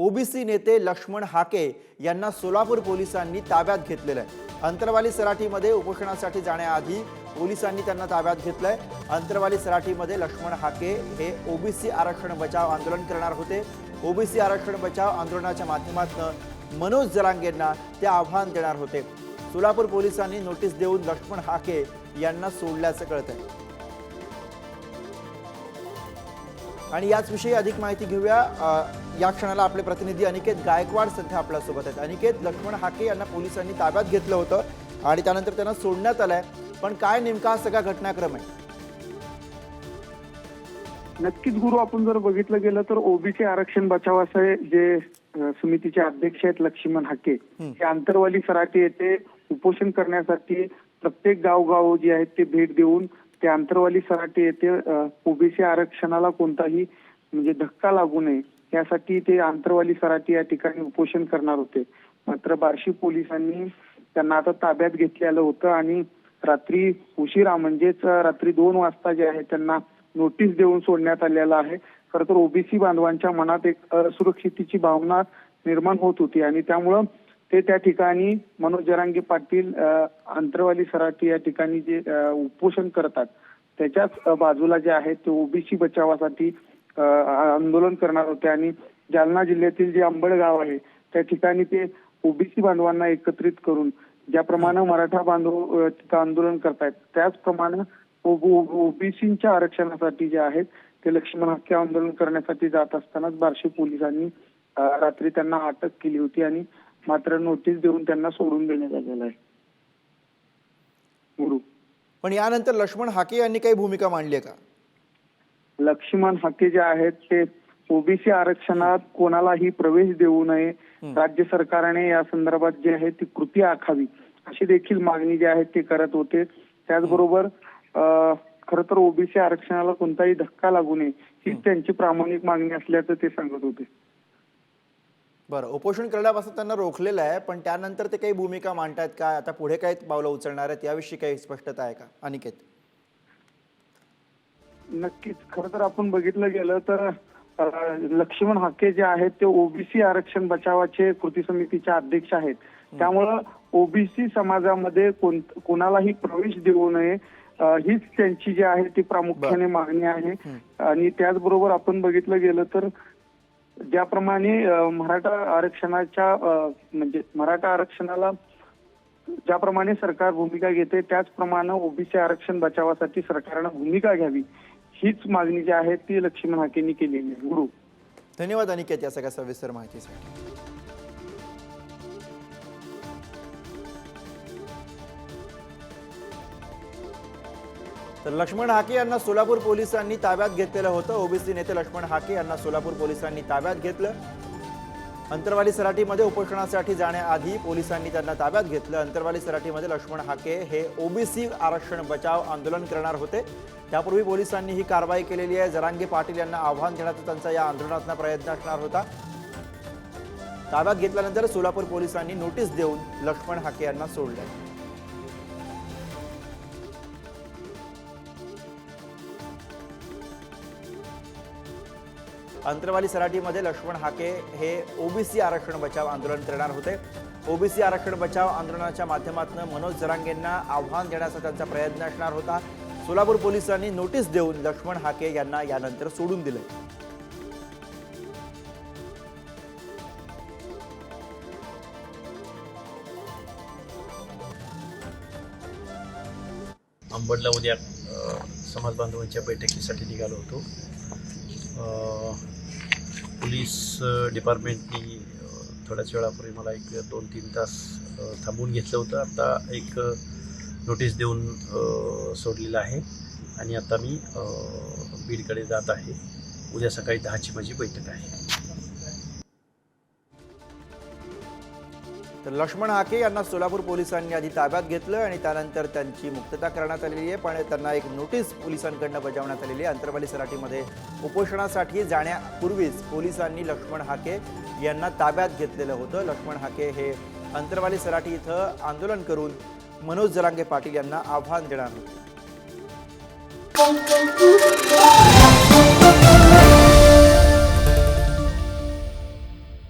OBC नेते लक्ष्मण हाके यांना सोलापूर पोलिसांनी ताब्यात घेतलेलं आहे. अंतरवाली सराठीमध्ये उपोषणासाठी जाण्याआधी पोलिसांनी त्यांना ताब्यात घेतलंय. अंतरवाली सराठीमध्ये लक्ष्मण हाके हे ओबीसी आरक्षण बचाव आंदोलन करणार होते. ओबीसी आरक्षण बचाव आंदोलनाच्या माध्यमातून मनोज जरांगेंना ते आव्हान देणार होते. सोलापूर पोलिसांनी नोटीस देऊन लक्ष्मण हाके यांना सोडल्याचं कळत आहे आणि याचविषयी अधिक माहिती घेऊया. या क्षणाला आपले प्रतिनिधी अनिकेत गायकवाड सध्या आपल्यासोबत आहेत. अनिकेत लक्ष्मण हाके यांना पोलिसांनी ताब्यात घेतलं होतं आणि त्यानंतर त्यांना सोडण्यात आलंय. पण काय नेमका हा सगळा घटनाक्रम आहे? नक्कीच गुरु आपण जर बघितलं गेलं तर ओबीसी आरक्षण बचाव असे जे समितीचे अध्यक्ष आहेत लक्ष्मण हाके हे आंतरवाली सराटी येथे उपोषण करण्यासाठी प्रत्येक गावगाव जे आहेत ते भेट देऊन ते आंतरवाली सराटे येथे ओबीसी आरक्षणाला कोणताही म्हणजे धक्का लागू नये यासाठी ते आंतरवाली सराटी या ठिकाणी उपोषण करणार होते. मात्र बार्शी पोलिसांनी त्यांना आता ताब्यात घेतलेलं होतं आणि रात्री उशिरा म्हणजेच रात्री दोन वाजता जे आहे त्यांना नोटीस देऊन सोडण्यात आलेला आहे. खरं तर ओबीसी बांधवांच्या मनात एक असुरक्षितेची भावना निर्माण होत होती आणि त्यामुळं ते त्या ठिकाणी मनोज जरांगे पाटील अंतरवाली आंतरवाली या ठिकाणी जे उपोषण करतात त्याच्याच बाजूला जे आहे ते ओबीसी बचावासाठी आंदोलन करणार होते आणि जालना जिल्ह्यातील जे आंबड गाव आहे त्या ठिकाणी ते ओबीसी बांधवांना एकत्रित करून ज्याप्रमाणे मराठा बांधव तिथं आंदोलन करतायत त्याचप्रमाणे ओबीसीच्या आरक्षणासाठी जे आहेत ते लक्ष्मण हक्के आंदोलन करण्यासाठी जात असतानाच बार्शी पोलिसांनी रात्री त्यांना अटक केली होती आणि मात्र नोटीस देऊन त्यांना सोडून देण्यात आलेलं आहे. गुरु. पण यानंतर लक्ष्मण हाके यांनी काही भूमिका मांडली आहे का? लक्ष्मण हक्के जे आहेत ते ओबीसी आरक्षणात कोणालाही प्रवेश देऊ नये. राज्य सरकारने या संदर्भात जे आहे ती कृती आखावी. अशी देखील मागणी जी आहे ते करत होते. त्याचबरोबर खरं तर ओबीसी आरक्षणाला कोणताही धक्का लागू नये हीच त्यांची प्रामाणिक मागणी असल्याचं ते सांगत होते. बरं उपोषण करण्यापासून त्यांना रोखलेलं आहे पण त्यानंतर ते काही भूमिका मांडतायत का? आता पुढे काही पावलं उचलणार आहेत याविषयी काही स्पष्टता आहे का? अनिकेत. नक्कीच. खरं तर आपण बघितलं गेलं तर लक्ष्मण हाके जे आहेत ते ओबीसी आरक्षण बचावाचे कृती समितीचे अध्यक्ष आहेत. त्यामुळं ओबीसी समाजामध्ये कोण कोणालाही प्रवेश देऊ नये हीच त्यांची जी आहे ती प्रामुख्याने मागणी आहे. आणि त्याचबरोबर आपण बघितलं गेलं तर ज्याप्रमाणे मराठा आरक्षणाच्या म्हणजे मराठा आरक्षणाला ज्याप्रमाणे सरकार भूमिका घेते त्याचप्रमाणे ओबीसी आरक्षण बचावासाठी सरकारनं भूमिका घ्यावी हीच मागणी जी आहे ती लक्ष्मण हाकेंनी केलेली गुरु. धन्यवाद अनिकेत या सगळ्या सविस्तर माहितीसाठी. तर लक्ष्मण हाके यांना सोलापूर पोलिसांनी ताब्यात घेतलेलं होतं. ओबीसी नेते लक्ष्मण हाके यांना सोलापूर पोलिसांनी ताब्यात घेतलं. अंतरवाली सराटीमध्ये उपोषणासाठी जाण्याआधी पोलिसांनी त्यांना ताब्यात घेतलं. अंतरवाली सराटीमध्ये लक्ष्मण हाके हे ओबीसी आरक्षण बचाव आंदोलन करणार होते. त्यापूर्वी पोलिसांनी ही कारवाई केलेली आहे. जरांगे पाटील यांना आव्हान देण्याचा त्यांचा या आंदोलनातला प्रयत्न असणार होता. ताब्यात घेतल्यानंतर सोलापूर पोलिसांनी नोटीस देऊन लक्ष्मण हाके यांना सोडलं. अंतरवाली सराटीमध्ये लक्ष्मण हाके हे ओबीसी आरक्षण बचाव आंदोलन करणार होते. ओबीसी आरक्षण बचाव आंदोलनाच्या माध्यमातून मनोज जरांगेंना आव्हान देण्याचा त्यांचा प्रयत्न असणार होता. सोलापूर पोलिसांनी नोटीस देऊन लक्ष्मण हाके यांना यानंतर सोडून दिले. अंबडला उद्या समाज बांधवांच्या बैठकीसाठी निघालो होतो. पोलीस डिपार्टमेंटनी थोड्याच वेळापूर्वी मला एक दोन तीन तास थांबवून घेतलं होतं. आता एक नोटीस देऊन सोडलेलं आहे. आणि आता मी बीडकडे जात आहे. उद्या सकाळी दहाची माझी बैठक आहे. तर लक्ष्मण हाके यांना सोलापूर पोलिसांनी आधी ताब्यात घेतलं आणि त्यानंतर त्यांची मुक्तता करण्यात आलेली आहे. पण त्यांना एक नोटीस पोलिसांकडनं बजावण्यात आलेली आहे. अंतरवाली सराटीमध्ये उपोषणासाठी जाण्यापूर्वीच पोलिसांनी लक्ष्मण हाके यांना ताब्यात घेतलेलं होतं. लक्ष्मण हाके हे अंतरवाली सराठी इथं आंदोलन करून मनोज जरांगे पाटील यांना आव्हान देणार होते.